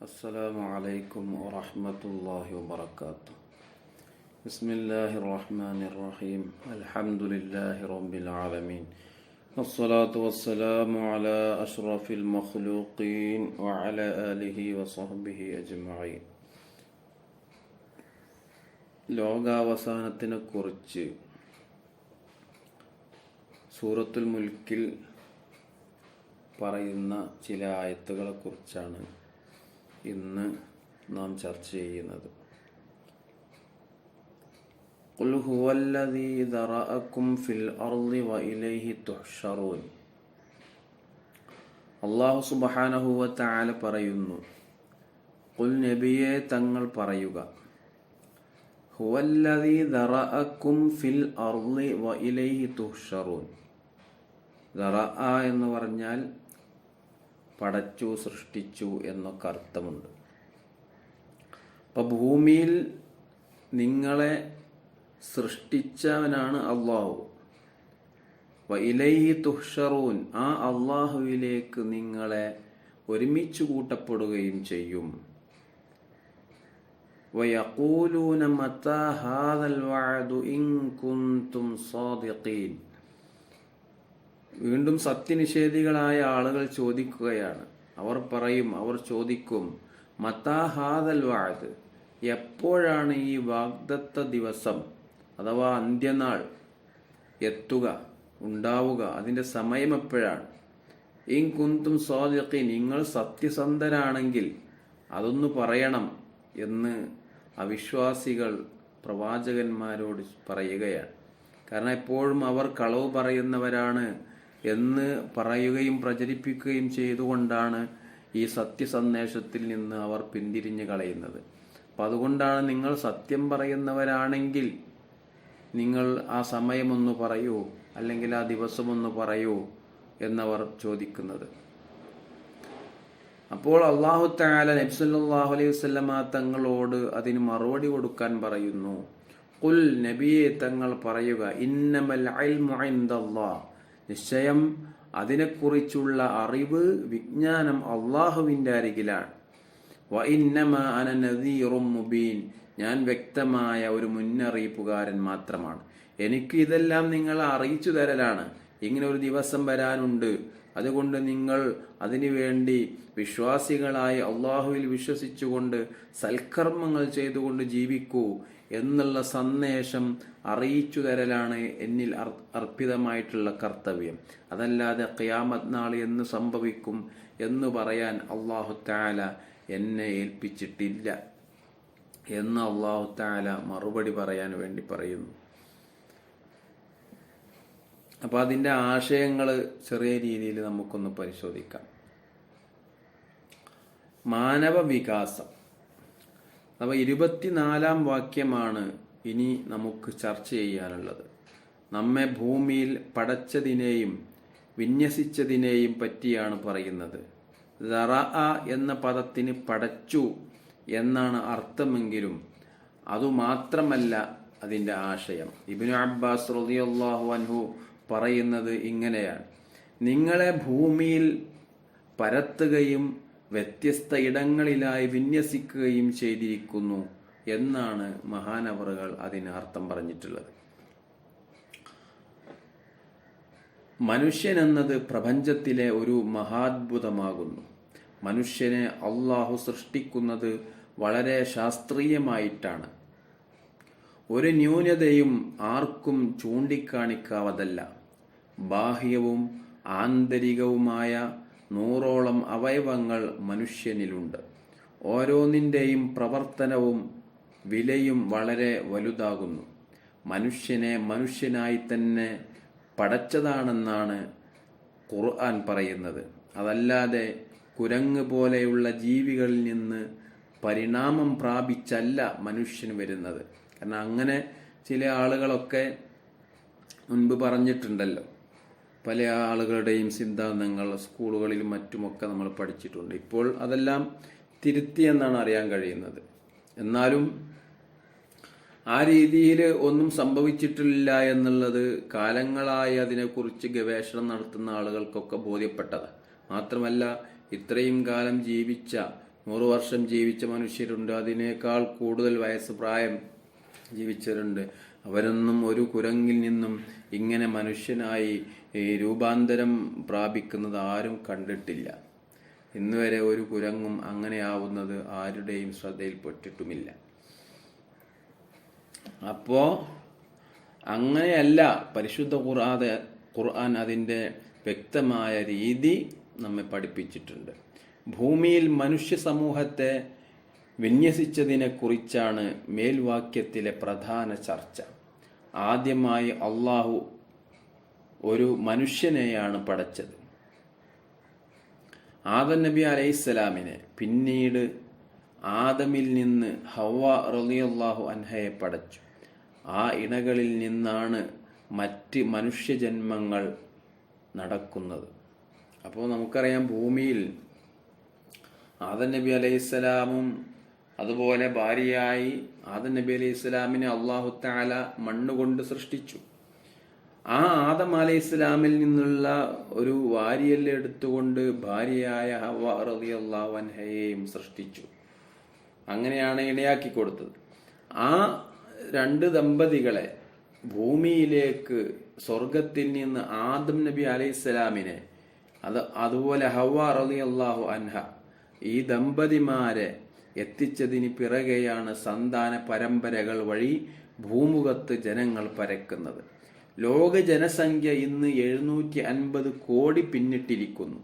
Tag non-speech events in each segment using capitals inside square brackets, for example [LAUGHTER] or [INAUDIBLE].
السلام عليكم ورحمة الله وبركاته بسم الله الرحمن الرحيم الحمد لله رب العالمين والصلاة والسلام على أشرف المخلوقين وعلى آله وصحبه أجمعين ലോകാവസാനത്തിനെ കുറിച്ച് സൂറത്തുൽ മുൽക്കിൽ പറയുന്ന ചില ആയത്തുകളെ കുറിച്ചാണ് ഇന്ന് നാം ചർച്ച ചെയ്യുന്നത് قل هو الذي ذرأكم في الأرض وإليه تحشرون അള്ളാഹു സുബഹാനഹു വതആല പറയുന്നു ഖുൽ നബിയെ തങ്ങൾ പറയുക ഹുവല്ലദീ ദറഅക്കും ഫിൽ അർളി വ ഇലൈഹി തുഹ്ഷറൂൻ ദറഅ എന്ന് പറഞ്ഞാൽ പടച്ചു സൃഷ്ടിച്ചു എന്നൊക്കെ അർത്ഥമുണ്ട്. അപ്പൊ ഭൂമിയിൽ നിങ്ങളെ സൃഷ്ടിച്ചവനാണ് അള്ളാഹു. ഇലൈ തുഷറൂൻ ആ അള്ളാഹുവിലേക്ക് നിങ്ങളെ ഒരുമിച്ച് കൂട്ടപ്പെടുകയും ചെയ്യും. വയക്കൂലൂന മത്ത ഹാദൽ വാഴു ഇൻ കുന്തും വീണ്ടും സത്യനിഷേധികളായ ആളുകൾ ചോദിക്കുകയാണ്. അവർ പറയും അവർ ചോദിക്കും മത്താഹാദൽ വാഴത് എപ്പോഴാണ് ഈ വാഗ്ദത്ത ദിവസം? അഥവാ അന്ത്യനാൾ എത്തുക ഉണ്ടാവുക അതിന്റെ സമയം എപ്പോഴാണ്? ഇൻ കുന്തും സ്വാദിഖി നിങ്ങൾ സത്യസന്ധരാണെങ്കിൽ അതൊന്ന് പറയണം എന്ന് അവിശ്വാസികൾ പ്രവാചകന്മാരോട് പറയുകയാണ്. കാരണം എപ്പോഴും അവർ കളവ് പറയുന്നവരാണ്. എന്ന് പറയുകയും പ്രചരിപ്പിക്കുകയും ചെയ്തുകൊണ്ടാണ് ഈ സത്യസന്ദേശത്തിൽ നിന്ന് അവർ പിന്തിരിഞ്ഞു കളയുന്നത്. അപ്പം അതുകൊണ്ടാണ് നിങ്ങൾ സത്യം പറയുന്നവരാണെങ്കിൽ നിങ്ങൾ ആ സമയമൊന്ന് പറയൂ അല്ലെങ്കിൽ ആ ദിവസമൊന്ന് പറയൂ എന്നവർ ചോദിക്കുന്നത്. അപ്പോൾ അള്ളാഹു താല നബ്സല്ലാഹു അലൈഹി വസ്ലമ തങ്ങളോട് അതിന് മറുപടി കൊടുക്കാൻ പറയുന്നു. കുൽ നബിയെ തങ്ങൾ പറയുക ഇന്നമൽ നിശ്ചയം അതിനെക്കുറിച്ചുള്ള അറിവ് വിജ്ഞാനം അള്ളാഹുവിന്റെ അരികിലാണ്. വ ഇന്നമ അന മുബീൻ. ഞാൻ വ്യക്തമായ ഒരു മുന്നറിയിപ്പുകാരൻ മാത്രമാണ്. എനിക്ക് ഇതെല്ലാം നിങ്ങൾ അറിയിച്ചു തരലാണ്. ഇങ്ങനെ ഒരു ദിവസം വരാനുണ്ട്. അതുകൊണ്ട് നിങ്ങൾ അതിനുവേണ്ടി വിശ്വാസികളായി അള്ളാഹുവിൽ വിശ്വസിച്ചുകൊണ്ട് സൽക്കർമ്മങ്ങൾ ചെയ്തുകൊണ്ട് ജീവിക്കൂ. എന്നുള്ള സന്ദേശം അറിയിച്ചു തരലാണ് എന്നിൽ അർപ്പിതമായിട്ടുള്ള കർത്തവ്യം. അതല്ലാതെ ഖിയാമത് നാൾ എന്ന് സംഭവിക്കും എന്ന് പറയാൻ അള്ളാഹു താല എന്നെ ഏൽപ്പിച്ചിട്ടില്ല എന്ന് അള്ളാഹു താല മറുപടി പറയാൻ വേണ്ടി പറയുന്നു. അപ്പോൾ അതിന്റെ ആശയങ്ങൾ ചെറിയ രീതിയിൽ നമുക്കൊന്ന് പരിശോധിക്കാം. മാനവ വികാസം. അപ്പോൾ ഇരുപത്തിനാലാം വാക്യമാണ് ഇനി നമുക്ക് ചർച്ച ചെയ്യാനുള്ളത്. നമ്മെ ഭൂമിയിൽ പടച്ചതിനെയും വിന്യസിച്ചതിനെയും പറ്റിയാണ് പറയുന്നത്. ദറ എന്ന പദത്തിന് പടച്ചു എന്നാണ് അർത്ഥമെങ്കിലും അതുമാത്രമല്ല അതിന്റെ ആശയം. ഇബിനു അബ്ബാസ് റളിയല്ലാഹു അൻഹു പറയുന്നത് ഇങ്ങനെയാണ്. നിങ്ങളെ ഭൂമിയിൽ പരത്തുകയും വ്യത്യസ്ത ഇടങ്ങളിലായി വിന്യസിക്കുകയും ചെയ്തിരിക്കുന്നു എന്നാണ് മഹാനവറുകൾ അതിനർത്ഥം പറഞ്ഞിട്ടുള്ളത്. മനുഷ്യൻ എന്നത് പ്രപഞ്ചത്തിലെ ഒരു മഹാത്ഭുതമാകുന്നു. മനുഷ്യനെ അള്ളാഹു സൃഷ്ടിക്കുന്നത് വളരെ ശാസ്ത്രീയമായിട്ടാണ്. ഒരു ന്യൂനതയും ആർക്കും ചൂണ്ടിക്കാണിക്കാവതല്ല. ബാഹ്യവും ആന്തരികവുമായ നൂറോളം അവയവങ്ങൾ മനുഷ്യനിലുണ്ട്. ഓരോന്നിന്റെയും പ്രവർത്തനവും വിലയും വളരെ വലുതാകുന്നു. മനുഷ്യനെ മനുഷ്യനായി തന്നെ പടച്ചതാണെന്നാണ് ഖുർആൻ പറയുന്നത്. അതല്ലാതെ കുരങ്ങ് പോലെയുള്ള ജീവികളിൽ നിന്ന് പരിണാമം പ്രാപിച്ചല്ല മനുഷ്യൻ വരുന്നത്. കാരണം അങ്ങനെ ചില ആളുകളൊക്കെ മുൻപ് പറഞ്ഞിട്ടുണ്ടല്ലോ പല ആളുകളുടെയും സിദ്ധാന്തങ്ങൾ സ്കൂളുകളിലും മറ്റുമൊക്കെ നമ്മൾ പഠിച്ചിട്ടുണ്ട്. ഇപ്പോൾ അതെല്ലാം തിരുത്തി എന്നാണ് അറിയാൻ കഴിയുന്നത്. എന്നാലും ആ രീതിയിൽ ഒന്നും സംഭവിച്ചിട്ടില്ല എന്നുള്ളത് കാലങ്ങളായി അതിനെക്കുറിച്ച് ഗവേഷണം നടത്തുന്ന ആളുകൾക്കൊക്കെ ബോധ്യപ്പെട്ടത് മാത്രമല്ല ഇത്രയും കാലം ജീവിച്ച നൂറ് വർഷം ജീവിച്ച മനുഷ്യരുണ്ട്. അതിനേക്കാൾ കൂടുതൽ വയസ്സ് പ്രായം ജീവിച്ചവരുണ്ട്. അവരൊന്നും ഒരു കുരങ്ങിൽ നിന്നും ഇങ്ങനെ മനുഷ്യനായി രൂപാന്തരം പ്രാപിക്കുന്നത് ആരും കണ്ടിട്ടില്ല. ഇന്നുവരെ ഒരു കുരങ്ങും അങ്ങനെയാവുന്നത് ആരുടെയും ശ്രദ്ധയിൽപ്പെട്ടിട്ടുമില്ല അപ്പോ അങ്ങനെയല്ല പരിശുദ്ധ ഖുർആൻ ഖുർആൻ അതിന്റെ വ്യക്തമായ രീതി നമ്മെ പഠിപ്പിച്ചിട്ടുണ്ട്. ഭൂമിയിൽ മനുഷ്യ സമൂഹത്തെ വിന്യസിച്ചതിനെ കുറിച്ചാണ് മേൽവാക്യത്തിലെ പ്രധാന ചർച്ച. ആദ്യമായി അള്ളാഹു ഒരു മനുഷ്യനെയാണ് പടച്ചത്. ആദം നബി അലൈഹിസ്സലാമിനെ പിന്നീട് ആദമിൽ നിന്ന് ഹവ റളിയല്ലാഹു അൻഹയെ പടച്ചു. ആ ഇണകളിൽ നിന്നാണ് മറ്റ് മനുഷ്യജന്മങ്ങൾ നടക്കുന്നത്. അപ്പോൾ നമുക്കറിയാം ഭൂമിയിൽ ആദം നബി അലൈഹിസ്സലാമും അതുപോലെ ഭാര്യയായി ആദം നബി അലൈഹി ഇസ്ലാമിനെ അള്ളാഹു താല മണ്ണുകൊണ്ട് സൃഷ്ടിച്ചു. ആ ആദം അലൈഹി ഇസ്ലാമിൽ നിന്നുള്ള ഒരു വാരിയല്ല എടുത്തുകൊണ്ട് ഭാര്യയായ ഹവ സൃഷ്ടിച്ചു. അങ്ങനെയാണ് ഇണയാക്കി കൊടുത്തത്. ആ രണ്ട് ദമ്പതികളെ ഭൂമിയിലേക്ക് സ്വർഗത്തിൽ നിന്ന് ആദം നബി അലൈഹിസ്സലാമിനെ അത് അതുപോലെ ഹവ റളിയല്ലാഹു അൻഹ ഈ ദമ്പതിമാരെ എത്തിച്ചതിന് പിറകെയാണ് സന്താന പരമ്പരകൾ വഴി ഭൂമുഖത്ത് ജനങ്ങൾ പരക്കുന്നത്. ലോക ജനസംഖ്യ ഇന്ന് എഴുന്നൂറ്റി അൻപത് കോടി പിന്നിട്ടിരിക്കുന്നു.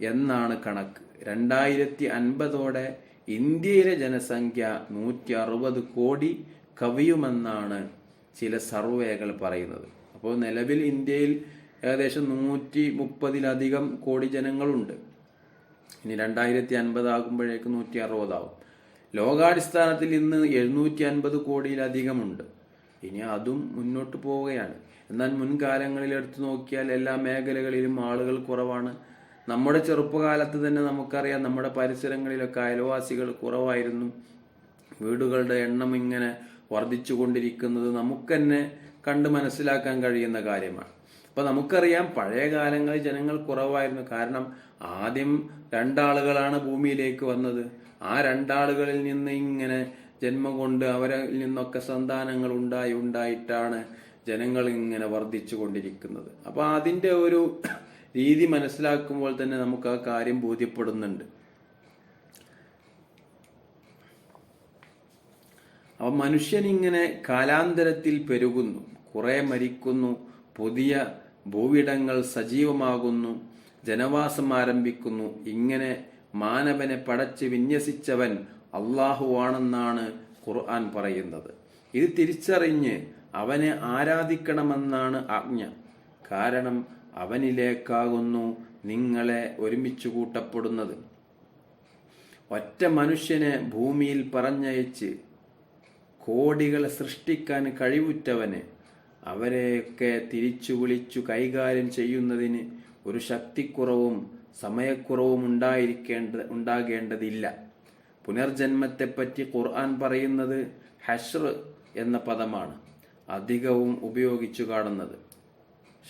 എന്നാണ് കണക്ക്. രണ്ടായിരത്തി അൻപതോടെ ഇന്ത്യയിലെ ജനസംഖ്യ നൂറ്റി അറുപത് കോടി കവിയുമെന്നാണ് ചില സർവേകൾ പറയുന്നത്. അപ്പോൾ നിലവിൽ ഇന്ത്യയിൽ ഏകദേശം നൂറ്റി മുപ്പതിലധികം കോടി ജനങ്ങളുണ്ട്. ഇനി രണ്ടായിരത്തി അൻപതാകുമ്പോഴേക്ക് നൂറ്റി അറുപതാവും ലോകാടിസ്ഥാനത്തിൽ ഇന്ന് എഴുന്നൂറ്റി അൻപത് കോടിയിലധികമുണ്ട്. ഇനി അതും മുന്നോട്ട് പോവുകയാണ്. എന്നാൽ മുൻകാലങ്ങളിൽ എടുത്തു നോക്കിയാൽ എല്ലാ മേഖലകളിലും ആളുകൾ കുറവാണ്. നമ്മുടെ ചെറുപ്പകാലത്ത് തന്നെ നമുക്കറിയാം നമ്മുടെ പരിസരങ്ങളിലൊക്കെ അയൽവാസികൾ കുറവായിരുന്നു. വീടുകളുടെ എണ്ണം ഇങ്ങനെ വർദ്ധിച്ചു കൊണ്ടിരിക്കുന്നത് നമുക്ക് തന്നെ കണ്ട് മനസ്സിലാക്കാൻ കഴിയുന്ന കാര്യമാണ്. അപ്പൊ നമുക്കറിയാം പഴയ കാലങ്ങളിൽ ജനങ്ങൾ കുറവായിരുന്നു. കാരണം ആദ്യം രണ്ടാളുകളാണ് ഭൂമിയിലേക്ക് വന്നത്. ആ രണ്ടാളുകളിൽ നിന്ന് ഇങ്ങനെ ജന്മം കൊണ്ട് അവരിൽ നിന്നൊക്കെ സന്താനങ്ങൾ ഉണ്ടായി ഉണ്ടായിട്ടാണ് ജനങ്ങൾ ഇങ്ങനെ വർദ്ധിച്ചു കൊണ്ടിരിക്കുന്നത്. അപ്പൊ അതിന്റെ ഒരു രീതി മനസ്സിലാക്കുമ്പോൾ തന്നെ നമുക്ക് ആ കാര്യം ബോധ്യപ്പെടുന്നുണ്ട്. അപ്പൊ മനുഷ്യൻ ഇങ്ങനെ കാലാന്തരത്തിൽ പെരുകുന്നു. കുറെ മരിക്കുന്നു. പുതിയ ഭൂവിടങ്ങൾ സജീവമാകുന്നു. ജനവാസം ആരംഭിക്കുന്നു. ഇങ്ങനെ മാനവനെ പടച്ച് വിന്യസിച്ചവൻ അള്ളാഹുവാണെന്നാണ് ഖുർആൻ പറയുന്നത്. ഇത് തിരിച്ചറിഞ്ഞ് അവനെ ആരാധിക്കണമെന്നാണ് ആജ്ഞ. കാരണം അവനിലേക്കാകുന്നു നിങ്ങളെ ഒരുമിച്ച് കൂട്ടപ്പെടുന്നത്. ഒറ്റ മനുഷ്യനെ ഭൂമിയിൽ പറഞ്ഞയച്ച് കോടികളെ സൃഷ്ടിക്കാൻ കഴിവുറ്റവന് അവരെയൊക്കെ തിരിച്ചു വിളിച്ചു കൈകാര്യം ചെയ്യുന്നതിന് ഒരു ശക്തിക്കുറവും സമയക്കുറവും ഉണ്ടായിരിക്കേണ്ട ഉണ്ടാകേണ്ടതില്ല. പുനർജന്മത്തെപ്പറ്റി ഖുർആൻ പറയുന്നത് ഹഷ്ർ എന്ന പദമാണ് അധികവും ഉപയോഗിച്ചു കാണുന്നത്.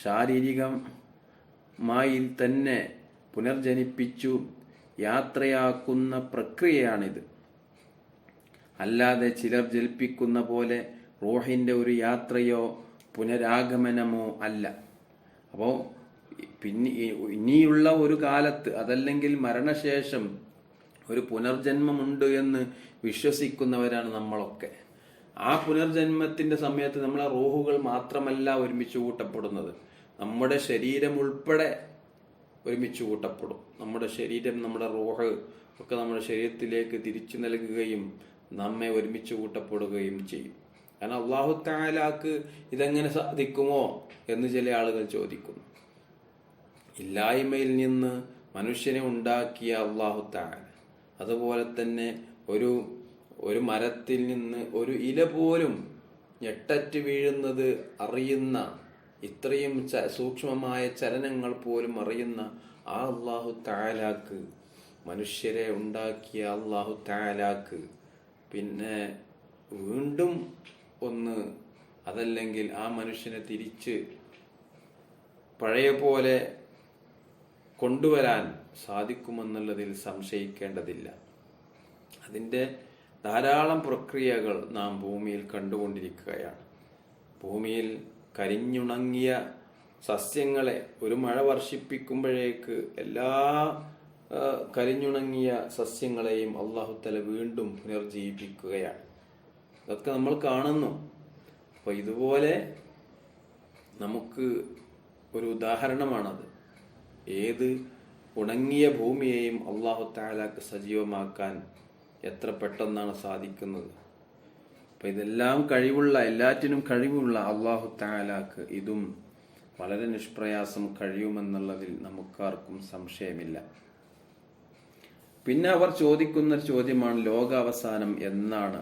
ശാരീരികമായി തന്നെ പുനർജനിപ്പിച്ചു യാത്രയാക്കുന്ന പ്രക്രിയയാണിത്. അല്ലാതെ ചിലർ ജലിപ്പിക്കുന്ന പോലെ റോഹിന്റെ ഒരു യാത്രയോ പുനരാഗമനമോ അല്ല. അപ്പോൾ പിന്നെ ഇനിയുള്ള ഒരു കാലത്ത് അതല്ലെങ്കിൽ മരണശേഷം ഒരു പുനർജന്മമുണ്ട് എന്ന് വിശ്വസിക്കുന്നവരാണ് നമ്മളൊക്കെ. ആ പുനർജന്മത്തിന്റെ സമയത്ത് നമ്മളെ റോഹുകൾ മാത്രമല്ല ഒരുമിച്ച് കൂട്ടപ്പെടുന്നത്. നമ്മുടെ ശരീരം ഉൾപ്പെടെ ഒരുമിച്ച് കൂട്ടപ്പെടും. നമ്മുടെ ശരീരം നമ്മുടെ റോഹ് ഒക്കെ നമ്മുടെ ശരീരത്തിലേക്ക് തിരിച്ചു നൽകുകയും നമ്മെ ഒരുമിച്ച് കൂട്ടപ്പെടുകയും ചെയ്യും. കാരണം അള്ളാഹു താലാക്ക് ഇതെങ്ങനെ സാധിക്കുമോ എന്ന് ചില ആളുകൾ ചോദിക്കുന്നു. ഇല്ലായ്മയിൽ നിന്ന് മനുഷ്യനെ ഉണ്ടാക്കിയ അള്ളാഹു അതുപോലെ തന്നെ ഒരു ഒരു മരത്തിൽ നിന്ന് ഒരു ഇല പോലും ഞെട്ടറ്റ് വീഴുന്നത് അറിയുന്ന ഇത്രയും സൂക്ഷ്മമായ ചലനങ്ങൾ പോലും അറിയുന്ന ആ അള്ളാഹു താലാക്ക് മനുഷ്യരെ ഉണ്ടാക്കിയ അള്ളാഹു താലാക്ക് പിന്നെ വീണ്ടും ഒന്ന് അതല്ലെങ്കിൽ ആ മനുഷ്യനെ തിരിച്ച് പഴയ പോലെ കൊണ്ടുവരാൻ സാധിക്കുമെന്നുള്ളതിൽ സംശയിക്കേണ്ടതില്ല. അതിന്റെ ധാരാളം പ്രക്രിയകൾ നാം ഭൂമിയിൽ കണ്ടുകൊണ്ടിരിക്കുകയാണ്. ഭൂമിയിൽ കരിഞ്ഞുണങ്ങിയ സസ്യങ്ങളെ ഒരു മഴ വർഷിപ്പിക്കുമ്പോഴേക്ക് എല്ലാ കരിഞ്ഞുണങ്ങിയ സസ്യങ്ങളെയും അള്ളാഹുത്തല വീണ്ടും പുനർജീവിപ്പിക്കുകയാണ്. ഇതൊക്കെ നമ്മൾ കാണുന്നു. അപ്പോൾ ഇതുപോലെ നമുക്ക് ഒരു ഉദാഹരണമാണത്. ഏത് ഉണങ്ങിയ ഭൂമിയെയും അള്ളാഹു താലാക്ക് സജീവമാക്കാൻ എത്ര പെട്ടെന്നാണ് സാധിക്കുന്നത്? അപ്പം ഇതെല്ലാം കഴിവുള്ള എല്ലാറ്റിനും കഴിവുള്ള അള്ളാഹു താലാക്ക് ഇതും വളരെ നിഷ്പ്രയാസം കഴിയുമെന്നുള്ളതിൽ നമുക്കാർക്കും സംശയമില്ല. പിന്നെ അവർ ചോദിക്കുന്ന ഒരു ചോദ്യമാണ് ലോകാവസാനം എന്നാണ്.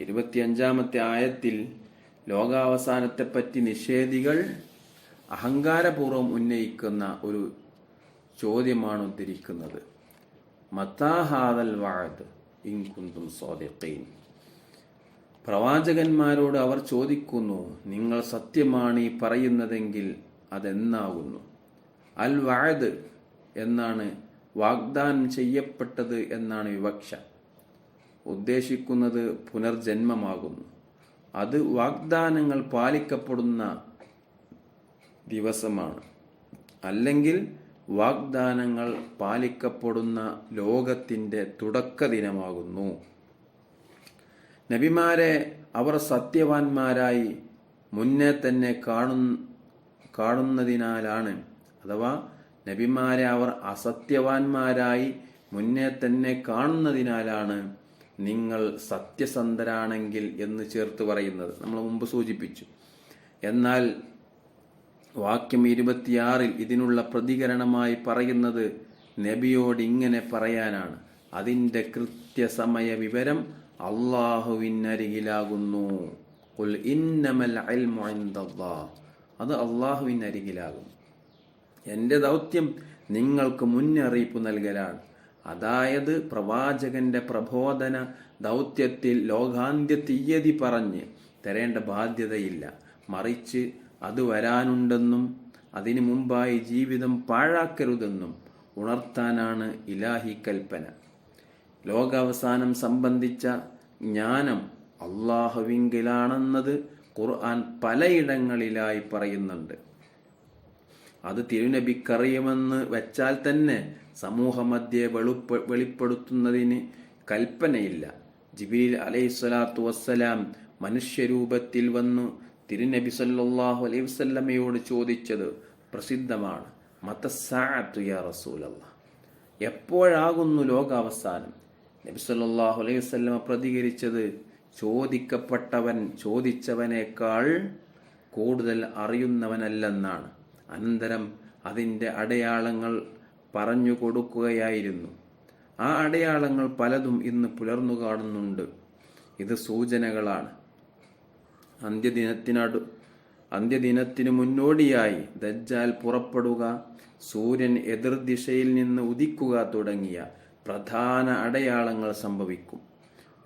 ഇരുപത്തിയഞ്ചാമത്തെ ആയത്തിൽ ലോകാവസാനത്തെപ്പറ്റി നിഷേധികൾ അഹങ്കാരപൂർവം ഉന്നയിക്കുന്ന ഒരു ചോദ്യമാണ് ഉദ്ധരിക്കുന്നത്. മത്താഹാദൽ വാഴത്ത് ഇൻകുന്തും സ്വാദിഖീൻ പ്രവാചകന്മാരോട് അവർ ചോദിക്കുന്നു നിങ്ങൾ സത്യമാണ് ഈ പറയുന്നതെങ്കിൽ അതെന്നാകുന്നു അൽ വാഴത് എന്നാണ് വാഗ്ദാനം ചെയ്യപ്പെട്ടത് എന്നാണ് വിവക്ഷ. ഉദ്ദേശിക്കുന്നത് പുനർജന്മമാകുന്നു. അത് വാഗ്ദാനങ്ങൾ പാലിക്കപ്പെടുന്ന ദിവസമാണ്. അല്ലെങ്കിൽ വാഗ്ദാനങ്ങൾ പാലിക്കപ്പെടുന്ന ലോകത്തിന്റെ തുടക്ക ദിനമാകുന്നു നബിമാരെ അവർ സത്യവാന്മാരായി മുന്നേ തന്നെ കാണു കാണുന്നതിനാലാണ്. അഥവാ നബിമാരെ അവർ അസത്യവാന്മാരായി മുന്നേ തന്നെ കാണുന്നതിനാലാണ് നിങ്ങൾ സത്യസന്ധരാണെങ്കിൽ എന്ന് ചേർത്ത് പറയുന്നത്. നമ്മൾ മുമ്പ് സൂചിപ്പിച്ചു. എന്നാൽ വാക്യം ഇരുപത്തിയാറിൽ ഇതിനുള്ള പ്രതികരണമായി പറയുന്നത് നബിയോട് ഇങ്ങനെ പറയാനാണ്. അതിന്റെ കൃത്യസമയ വിവരം അള്ളാഹുവിനരികിലാകുന്നു. അത് അള്ളാഹുവിനരികിലാകും എന്റെ ദൗത്യം നിങ്ങൾക്ക് മുന്നറിയിപ്പ് നൽകലാണ്. അതായത് പ്രവാചകന്റെ പ്രബോധന ദൗത്യത്തിൽ ലോകാന്ത്യ തീയതി പറഞ്ഞ് തരേണ്ട ബാധ്യതയില്ല. മറിച്ച് അത് വരാനുണ്ടെന്നും അതിനു മുമ്പായി ജീവിതം പാഴാക്കരുതെന്നും ഉണർത്താനാണ് ഇലാഹി കൽപ്പന. ലോകാവസാനം സംബന്ധിച്ച ജ്ഞാനം അള്ളാഹുവിങ്കിലാണെന്നത് ഖുർആൻ പലയിടങ്ങളിലായി പറയുന്നുണ്ട്. അത് തിരുനബിക്കറിയുമെന്ന് വെച്ചാൽ തന്നെ സമൂഹമധ്യെ വെളുപ്പ വെളിപ്പെടുത്തുന്നതിന് കൽപ്പനയില്ല. ജിബീൽ അലൈഹിസ്വലാത്തു വസ്സലാം മനുഷ്യരൂപത്തിൽ വന്നു തിരുനബി സല്ലാഹു അലൈഹി വസല്ലമയോട് ചോദിച്ചത് പ്രസിദ്ധമാണ്. മതസ്സാഅത്തു യാ റസൂലല്ലാഹ്. എപ്പോഴാകുന്നു ലോകാവസാനം? നബി സല്ലാഹു അലൈഹി വസല്ലമ പ്രതികരിച്ചത് ചോദിക്കപ്പെട്ടവൻ ചോദിച്ചവനേക്കാൾ കൂടുതൽ അറിയുന്നവനല്ലെന്നാണ്. അനന്തരം അതിന്റെ അടയാളങ്ങൾ പറഞ്ഞു കൊടുക്കുകയായിരുന്നു. ആ അടയാളങ്ങൾ പലതും ഇന്ന് പുലർന്നു കാണുന്നുണ്ട്. ഇത് സൂചനകളാണ്. അന്ത്യദിനത്തിനടു അന്ത്യദിനത്തിനു മുന്നോടിയായി ദജ്ജാൽ പുറപ്പെടുക സൂര്യൻ എതിർദിശയിൽ നിന്ന് ഉദിക്കുക തുടങ്ങിയ പ്രധാന അടയാളങ്ങൾ സംഭവിക്കും.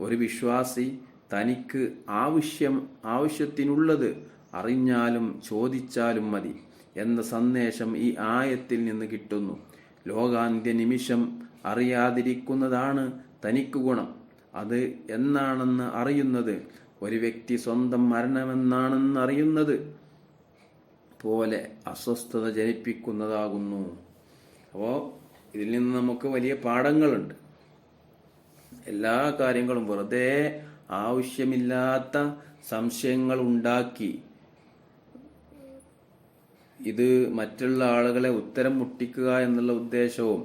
ഒരു വിശ്വാസി തനിക്ക് ആവശ്യം ആവശ്യത്തിനുള്ളത് അറിഞ്ഞാലും ചോദിച്ചാലും മതി എന്ന സന്ദേശം ഈ ആയത്തിൽ നിന്ന് കിട്ടുന്നു. ലോകാന്ത്യ നിമിഷം അറിയാതിരിക്കുന്നതാണ് തനിക്ക് ഗുണം. അത് എന്നാണെന്ന് അറിയുന്നത് ഒരു വ്യക്തി സ്വന്തം മരണമെന്നാണെന്ന് അറിയുന്നത് പോലെ അസ്വസ്ഥത ജനിപ്പിക്കുന്നതാകുന്നു. അപ്പോൾ ഇതിൽ നിന്ന് നമുക്ക് വലിയ പാഠങ്ങളുണ്ട്. എല്ലാ കാര്യങ്ങളും വെറുതെ ആവശ്യമില്ലാത്ത സംശയങ്ങൾ ഉണ്ടാക്കി ഇത് മറ്റുള്ള ആളുകളെ ഉത്തരം മുട്ടിക്കുക എന്നുള്ള ഉദ്ദേശവും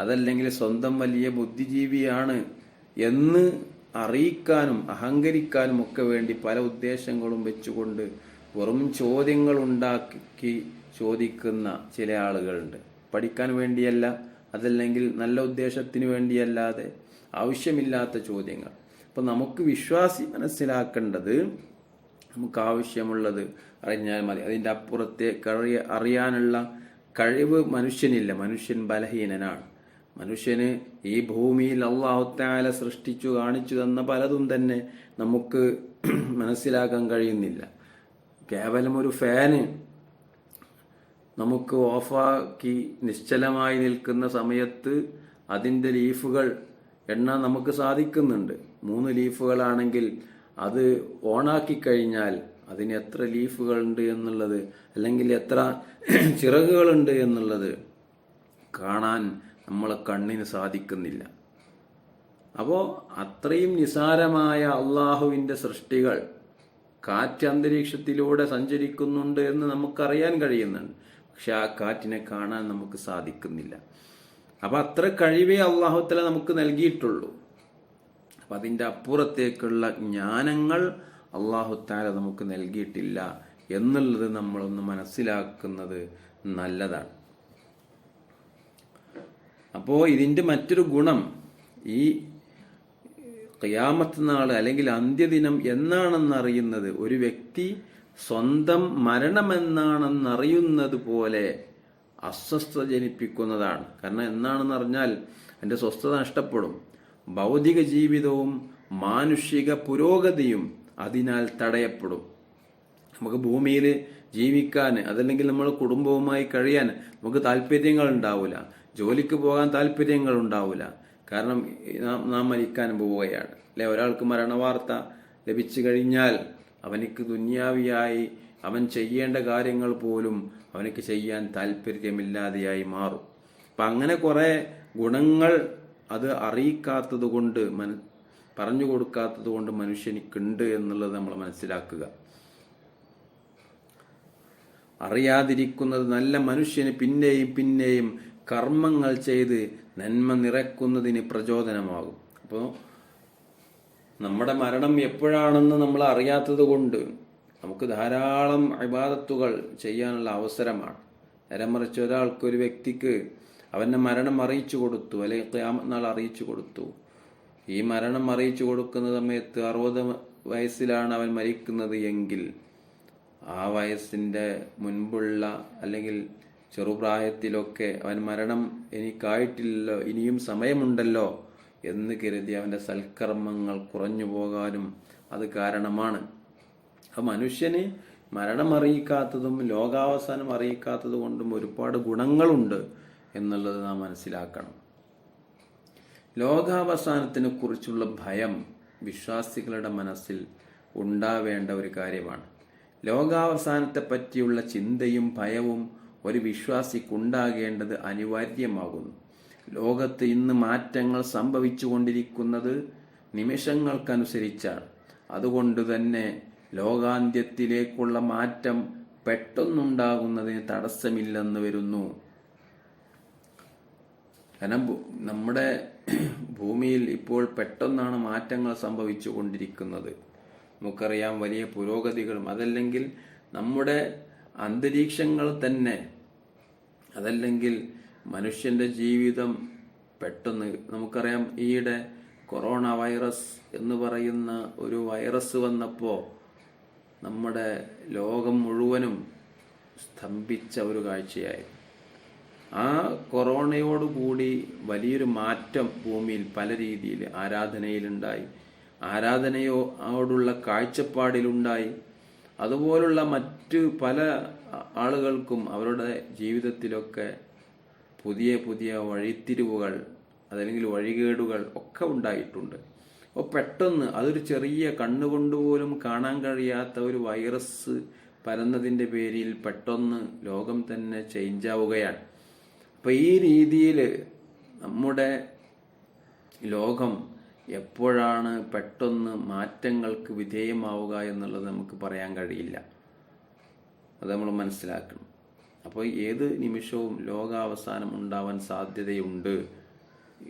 അതല്ലെങ്കിൽ സ്വന്തം വലിയ ബുദ്ധിജീവിയാണ് എന്ന് അറിയിക്കാനും അഹങ്കരിക്കാനും ഒക്കെ വേണ്ടി പല ഉദ്ദേശങ്ങളും വെച്ചുകൊണ്ട് വെറും ചോദ്യങ്ങൾ ഉണ്ടാക്കി ചോദിക്കുന്ന ചില ആളുകളുണ്ട്. പഠിക്കാൻ വേണ്ടിയല്ല അതല്ലെങ്കിൽ നല്ല ഉദ്ദേശത്തിന് വേണ്ടിയല്ലാതെ ആവശ്യമില്ലാത്ത ചോദ്യങ്ങൾ. അപ്പം നമുക്ക് വിശ്വാസി മനസ്സിലാക്കേണ്ടത് നമുക്ക് ആവശ്യമുള്ളത് അറിഞ്ഞാൽ മതി. അതിന്റെ അപ്പുറത്തെ കഴിയ അറിയാനുള്ള കഴിവ് മനുഷ്യനില്ല. മനുഷ്യൻ ബലഹീനനാണ്. മനുഷ്യന് ഈ ഭൂമിയിൽ അള്ളാഹുത്താല സൃഷ്ടിച്ചു കാണിച്ചു തന്ന പലതും തന്നെ നമുക്ക് [CLEARS THROAT] മനസ്സിലാക്കാൻ കഴിയുന്നില്ല. കേവലം ഒരു ഫാന് നമുക്ക് ഓഫാക്കി നിശ്ചലമായി നിൽക്കുന്ന സമയത്ത് അതിന്റെ ലീഫുകൾ എണ്ണാൻ നമുക്ക് സാധിക്കുന്നുണ്ട്. മൂന്ന് ലീഫുകളാണെങ്കിൽ അത് ഓണാക്കി കഴിഞ്ഞാൽ അതിന് എത്ര ലീഫുകളുണ്ട് എന്നുള്ളത് അല്ലെങ്കിൽ എത്ര [CLEARS THROAT] ചിറകുകളുണ്ട് എന്നുള്ളത് കാണാൻ നമ്മളെ കണ്ണിന് സാധിക്കുന്നില്ല. അപ്പോൾ അത്രയും നിസാരമായ അള്ളാഹുവിന്റെ സൃഷ്ടികൾ കാറ്റ് അന്തരീക്ഷത്തിലൂടെ സഞ്ചരിക്കുന്നുണ്ട് എന്ന് നമുക്കറിയാൻ കഴിയുന്നുണ്ട്. പക്ഷെ ആ കാറ്റിനെ കാണാൻ നമുക്ക് സാധിക്കുന്നില്ല. അപ്പം അത്ര കഴിവേ അള്ളാഹുത്തല നമുക്ക് നൽകിയിട്ടുള്ളൂ. അപ്പം അതിന്റെ അപ്പുറത്തേക്കുള്ള ജ്ഞാനങ്ങൾ അള്ളാഹുത്താല നമുക്ക് നൽകിയിട്ടില്ല എന്നുള്ളത് നമ്മളൊന്ന് മനസ്സിലാക്കുന്നത് നല്ലതാണ്. അപ്പോൾ ഇതിന്റെ മറ്റൊരു ഗുണം ഈ ഖിയാമത്ത് നാൾ അല്ലെങ്കിൽ അന്ത്യദിനം എന്നാണെന്നറിയുന്നത് ഒരു വ്യക്തി സ്വന്തം മരണമെന്നാണെന്നറിയുന്നത് പോലെ അസ്വസ്ഥത ജനിപ്പിക്കുന്നതാണ്. കാരണം എന്നാണെന്ന് അറിഞ്ഞാൽ എന്റെ സ്വസ്ഥത നഷ്ടപ്പെടും. ഭൗതിക ജീവിതവും മാനുഷിക പുരോഗതിയും അതിനാൽ തടയപ്പെടും. നമുക്ക് ഭൂമിയിൽ ജീവിക്കാൻ അതല്ലെങ്കിൽ നമ്മൾ കുടുംബവുമായി കഴിയാൻ നമുക്ക് താല്പര്യങ്ങൾ ഉണ്ടാവില്ല. ജോലിക്ക് പോകാൻ താല്പര്യങ്ങൾ ഉണ്ടാവില്ല കാരണം നാം മരിക്കാൻ പോവുകയാണ്. അല്ലെ ഒരാൾക്ക് മരണവാർത്ത ലഭിച്ചു കഴിഞ്ഞാൽ അവനിക്ക് ദുന്യാവിയായി അവൻ ചെയ്യേണ്ട കാര്യങ്ങൾ പോലും അവനക്ക് ചെയ്യാൻ താല്പര്യമില്ലാതെയായി മാറും. അപ്പം അങ്ങനെ കുറേ ഗുണങ്ങൾ അത് അറിയിക്കാത്തത് കൊണ്ട് മന പറഞ്ഞു കൊടുക്കാത്തത് കൊണ്ട് മനുഷ്യനിക്കുണ്ട് എന്നുള്ളത് നമ്മൾ മനസ്സിലാക്കുക. അറിയാതിരിക്കുന്നത് നല്ല മനുഷ്യന് പിന്നെയും പിന്നെയും കർമ്മങ്ങൾ ചെയ്ത് നന്മ നിറക്കുന്നതിന് പ്രചോദനമാകും. അപ്പോൾ നമ്മുടെ മരണം എപ്പോഴാണെന്ന് നമ്മൾ അറിയാത്തത് കൊണ്ട് നമുക്ക് ധാരാളം അഭിബാധത്തുകൾ ചെയ്യാനുള്ള അവസരമാണ്. നേരെ മറിച്ച് ഒരാൾക്ക് ഒരു വ്യക്തിക്ക് അവന്റെ മരണം അറിയിച്ചു കൊടുത്തു അല്ലെങ്കിൽ ക്യാമനാൾ നാൾ അറിയിച്ചു കൊടുത്തു. ഈ മരണം അറിയിച്ചു കൊടുക്കുന്ന സമയത്ത് അറുപത് വയസ്സിലാണ് അവൻ മരിക്കുന്നത് എങ്കിൽ ആ വയസ്സിന്റെ മുൻപുള്ള അല്ലെങ്കിൽ ചെറുപ്രായത്തിലൊക്കെ അവൻ മരണം എനിക്കായിട്ടില്ലല്ലോ ഇനിയും സമയമുണ്ടല്ലോ എന്ന് കരുതി അവന്റെ സൽക്കർമ്മങ്ങൾ കുറഞ്ഞു പോകാനും അത് കാരണമാണ്. ആ മനുഷ്യന് മരണം അറിയിക്കാത്തതും ലോകാവസാനം അറിയിക്കാത്തത് കൊണ്ടും ഒരുപാട് ഗുണങ്ങളുണ്ട് എന്നുള്ളത് നാം മനസ്സിലാക്കണം. ലോകാവസാനത്തിനെ കുറിച്ചുള്ള ഭയം വിശ്വാസികളുടെ മനസ്സിൽ ഉണ്ടാവേണ്ട ഒരു കാര്യമാണ്. ലോകാവസാനത്തെ പറ്റിയുള്ള ചിന്തയും ഭയവും ഒരു വിശ്വാസിക്കുണ്ടാകേണ്ടത് അനിവാര്യമാകുന്നു. ലോകത്ത് ഇന്ന് മാറ്റങ്ങൾ സംഭവിച്ചുകൊണ്ടിരിക്കുന്നത് നിമിഷങ്ങൾക്കനുസരിച്ചാണ്. അതുകൊണ്ട് തന്നെ ലോകാന്ത്യത്തിലേക്കുള്ള മാറ്റം പെട്ടെന്നുണ്ടാകുന്നതിന് തടസ്സമില്ലെന്ന് വരുന്നു. കാരണം നമ്മുടെ ഭൂമിയിൽ ഇപ്പോൾ പെട്ടെന്നാണ് മാറ്റങ്ങൾ സംഭവിച്ചു കൊണ്ടിരിക്കുന്നത് നമുക്കറിയാം വലിയ പുരോഗതികളും അതല്ലെങ്കിൽ നമ്മുടെ അന്തരീക്ഷങ്ങൾ തന്നെ. അതല്ലെങ്കിൽ മനുഷ്യന്റെ ജീവിതം പെട്ടെന്ന് നമുക്കറിയാം ഈയിടെ കൊറോണ വൈറസ് എന്ന് പറയുന്ന ഒരു വൈറസ് വന്നപ്പോൾ നമ്മുടെ ലോകം മുഴുവനും സ്തംഭിച്ച ഒരു കാഴ്ചയായിരുന്നു. ആ കൊറോണയോടുകൂടി വലിയൊരു മാറ്റം ഭൂമിയിൽ പല രീതിയിൽ ആരാധനയിലുണ്ടായി. ആരാധനയോടുള്ള കാഴ്ചപ്പാടിലുണ്ടായി. അതുപോലുള്ള മറ്റ് പല ആളുകൾക്കും അവരുടെ ജീവിതത്തിലൊക്കെ പുതിയ പുതിയ വഴിത്തിരിവുകൾ അതല്ലെങ്കിൽ വഴികേടുകൾ ഒക്കെ ഉണ്ടായിട്ടുണ്ട്. അപ്പോൾ പെട്ടെന്ന് അതൊരു ചെറിയ കണ്ണുകൊണ്ട് പോലും കാണാൻ കഴിയാത്ത ഒരു വൈറസ് പരന്നതിന്റെ പേരിൽ പെട്ടെന്ന് ലോകം തന്നെ ചേഞ്ച് ആവുകയാണ്. അപ്പോൾ ഈ രീതിയിൽ നമ്മുടെ ലോകം എപ്പോഴാണ് പെട്ടെന്ന് മാറ്റങ്ങൾക്ക് വിധേയമാവുക എന്നുള്ളത് നമുക്ക് പറയാൻ കഴിയില്ല. അത് നമ്മൾ മനസ്സിലാക്കണം. അപ്പോൾ ഏത് നിമിഷവും ലോകാവസാനം ഉണ്ടാവാൻ സാധ്യതയുണ്ട്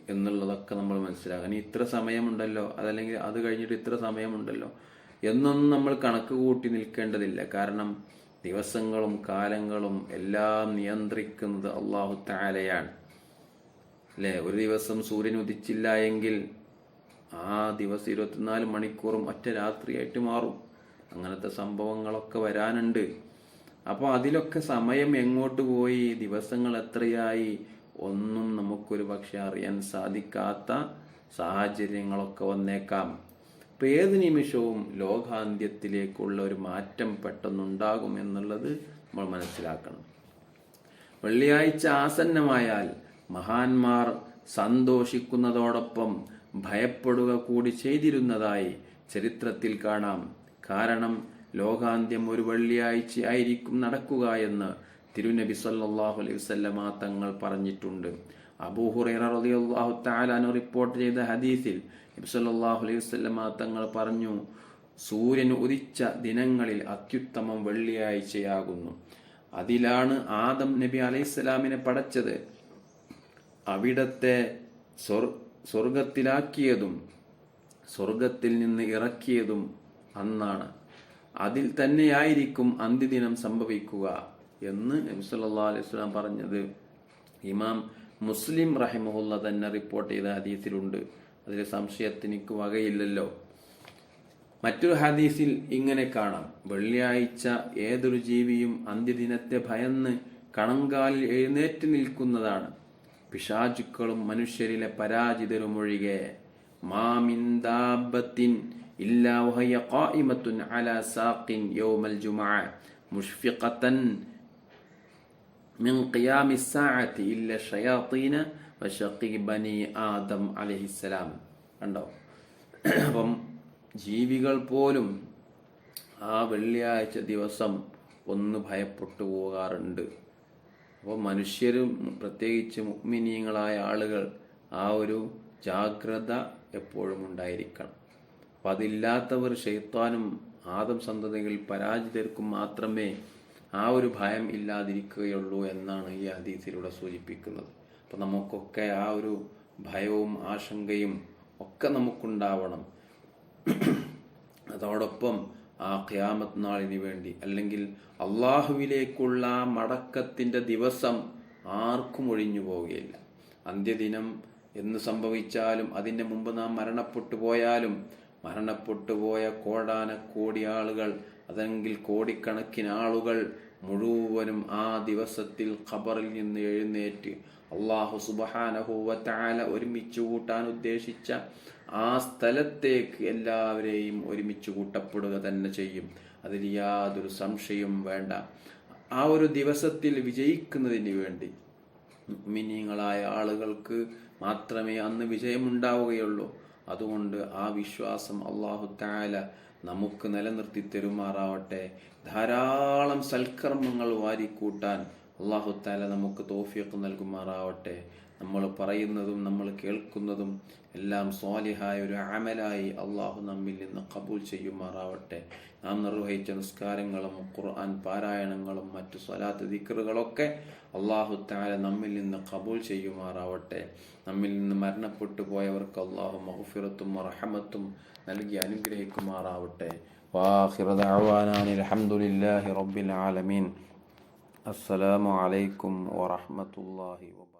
എന്നുള്ളതൊക്കെ നമ്മൾ മനസ്സിലാക്കണം. ഇത്ര സമയമുണ്ടല്ലോ അതല്ലെങ്കിൽ അത് കഴിഞ്ഞിട്ട് ഇത്ര സമയമുണ്ടല്ലോ എന്നൊന്നും നമ്മൾ കണക്ക് കൂട്ടി നിൽക്കേണ്ടതില്ല. കാരണം ദിവസങ്ങളും കാലങ്ങളും എല്ലാം നിയന്ത്രിക്കുന്നത് അള്ളാഹു താലയാണ് അല്ലേ? ഒരു ദിവസം സൂര്യൻ ഉദിച്ചില്ല എങ്കിൽ ആ ദിവസം ഇരുപത്തിനാല് മണിക്കൂറും ഒറ്റ രാത്രിയായിട്ട് മാറും. അങ്ങനത്തെ സംഭവങ്ങളൊക്കെ വരാനുണ്ട്. അപ്പോൾ അതിലൊക്കെ സമയം എങ്ങോട്ട് പോയി? ദിവസങ്ങൾ എത്രയായി? ഒന്നും നമുക്കൊരു പക്ഷെ അറിയാൻ സാധിക്കാത്ത സാഹചര്യങ്ങളൊക്കെ വന്നേക്കാം. ഇപ്പം ഏത് നിമിഷവും ലോകാന്ത്യത്തിലേക്കുള്ള ഒരു മാറ്റം പെട്ടെന്നുണ്ടാകും എന്നുള്ളത് നമ്മൾ മനസ്സിലാക്കണം. വെള്ളിയാഴ്ച ആസന്നമായാൽ മഹാന്മാർ സന്തോഷിക്കുന്നതോടൊപ്പം ഭയപ്പെടുക കൂടി ചെയ്തിരുന്നതായി ചരിത്രത്തിൽ കാണാം. കാരണം ലോകാന്ത്യം ഒരു വെള്ളിയാഴ്ച ആയിരിക്കും നടക്കുക എന്ന് തിരുനബി സല്ലാഹു അലൈഹി വസല്ലമ തങ്ങൾ പറഞ്ഞിട്ടുണ്ട്. അബൂഹുറൈറ റളിയല്ലാഹു റിപ്പോർട്ട് ചെയ്ത ഹദീസിൽ നബി സല്ലല്ലാഹു അലൈഹി വസല്ലമ തങ്ങൾ പറഞ്ഞു സൂര്യൻ ഉദിച്ച ദിനങ്ങളിൽ അത്യുത്തമം വെള്ളിയാഴ്ചയാകുന്നു. അതിലാണ് ആദം നബി അലൈഹിസ്സലാമിനെ പടച്ചത്. അവിടത്തെ സ്വർ സ്വർഗത്തിലാക്കിയതും സ്വർഗത്തിൽ നിന്ന് ഇറക്കിയതും അന്നാണ്. അതിൽ തന്നെയായിരിക്കും അന്ത്യദിനം സംഭവിക്കുക എന്ന് നബി സല്ലാ അലൈഹി സ്വലാം പറഞ്ഞത്. ഇമാം മുസ്ലിം റഹിമഹുല്ല തന്നെ റിപ്പോർട്ട് ചെയ്ത ഹദീസിലുണ്ട്. അതിൽ സംശയത്തിനിക്ക് വകയില്ലല്ലോ. മറ്റൊരു ഹദീസിൽ ഇങ്ങനെ കാണാം. വെള്ളിയാഴ്ച ഏതൊരു ജീവിയും അന്ത്യദിനത്തെ ഭയന്ന് കണങ്കാലിൽ എഴുന്നേറ്റ് നിൽക്കുന്നതാണ്. പിശാചുക്കളും മനുഷ്യരിലെ പരാജിതരും ഒഴികെ മാമിന്ദാബത്തിൻ ഇല്ലാ വഹയ ഖായിമത്തുൻ അലാ സാഖിൻ യൗമൽ ജുമഅ മുഷ്ഫിഖത്തൻ മിൻ ഖിയാമി സാഅത്തി ഇല്ല ഷയാത്തീന വശഖി ബനി ആദം അലൈഹിസ്സലാം കണ്ടോ? അപ്പം ജീവികൾ പോലും ആ വെള്ളിയാഴ്ച ദിവസം ഒന്ന് ഭയപ്പെട്ടു പോകാറുണ്ട്. അപ്പോൾ മനുഷ്യരും പ്രത്യേകിച്ച് മുഗ്മിനീയങ്ങളായ ആളുകൾ ആ ഒരു ജാഗ്രത എപ്പോഴും ഉണ്ടായിരിക്കണം. അപ്പം അതില്ലാത്തവർ ഷെയ്ത്താനും ആദം സന്തതികളിൽ പരാജിതർക്കും മാത്രമേ ആ ഒരു ഭയം ഇല്ലാതിരിക്കുകയുള്ളൂ എന്നാണ് ഈ അതീതിയിലൂടെ സൂചിപ്പിക്കുന്നത്. അപ്പം നമുക്കൊക്കെ ആ ഒരു ഭയവും ആശങ്കയും ഒക്കെ നമുക്കുണ്ടാവണം. അതോടൊപ്പം ആ ഖിയാമത്ത് നാളിന് വേണ്ടി അല്ലെങ്കിൽ അള്ളാഹുവിലേക്കുള്ള മടക്കത്തിന്റെ ദിവസം ആർക്കും ഒഴിഞ്ഞു പോവുകയില്ല. അന്ത്യദിനം എന്ന് സംഭവിച്ചാലും അതിന്റെ മുമ്പ് നാം മരണപ്പെട്ടു പോയാലും മരണപ്പെട്ടു പോയ കോടി ആളുകൾ അതെങ്കിൽ കോടിക്കണക്കിന് ആളുകൾ മുഴുവനും ആ ദിവസത്തിൽ ഖബറിൽ നിന്ന് എഴുന്നേറ്റ് അള്ളാഹു സുബഹാനഹുവത്താല ഒരുമിച്ച് കൂട്ടാൻ ഉദ്ദേശിച്ച ആ സ്ഥലത്തേക്ക് എല്ലാവരെയും ഒരുമിച്ച് കൂട്ടപ്പെടുക തന്നെ ചെയ്യും. അതിൽ യാതൊരു സംശയവും വേണ്ട. ആ ഒരു ദിവസത്തിൽ വിജയിക്കുന്നതിന് വേണ്ടി മിനിങ്ങളായ ആളുകൾക്ക് മാത്രമേ അന്ന് വിജയമുണ്ടാവുകയുള്ളൂ. അതുകൊണ്ട് ആ വിശ്വാസം അള്ളാഹു താല നമുക്ക് നിലനിർത്തി തരുമാറാവട്ടെ. ധാരാളം സൽക്കർമ്മങ്ങൾ വാരിക്കൂട്ടാൻ അള്ളാഹു താല നമുക്ക് തോഫിയൊക്കെ നൽകുമാറാവട്ടെ. നമ്മൾ പറയുന്നതും നമ്മൾ കേൾക്കുന്നതും എല്ലാം സ്വാലിഹായ ഒരു അമലായി അള്ളാഹു നമ്മിൽ നിന്ന് കബൂൽ ചെയ്യുമാറാവട്ടെ. നാം നിർവഹിച്ച നിസ്കാരങ്ങളും ഖുർആൻ പാരായണങ്ങളും മറ്റു സ്വലാത്ത് ദിക്കറുകളൊക്കെ അള്ളാഹു താല നമ്മിൽ നിന്ന് കബൂൽ ചെയ്യുമാറാവട്ടെ. നമ്മിൽ നിന്ന് മരണപ്പെട്ടു പോയവർക്ക് അള്ളാഹു മഹുഫിറത്തും റഹമത്തും നൽകി അനുഗ്രഹിക്കുമാറാവട്ടെ. അൽഹംദുലില്ലാഹി റബ്ബിൽ ആലമീൻ. അസ്സലാമു അലൈക്കും വബറകാതുഹു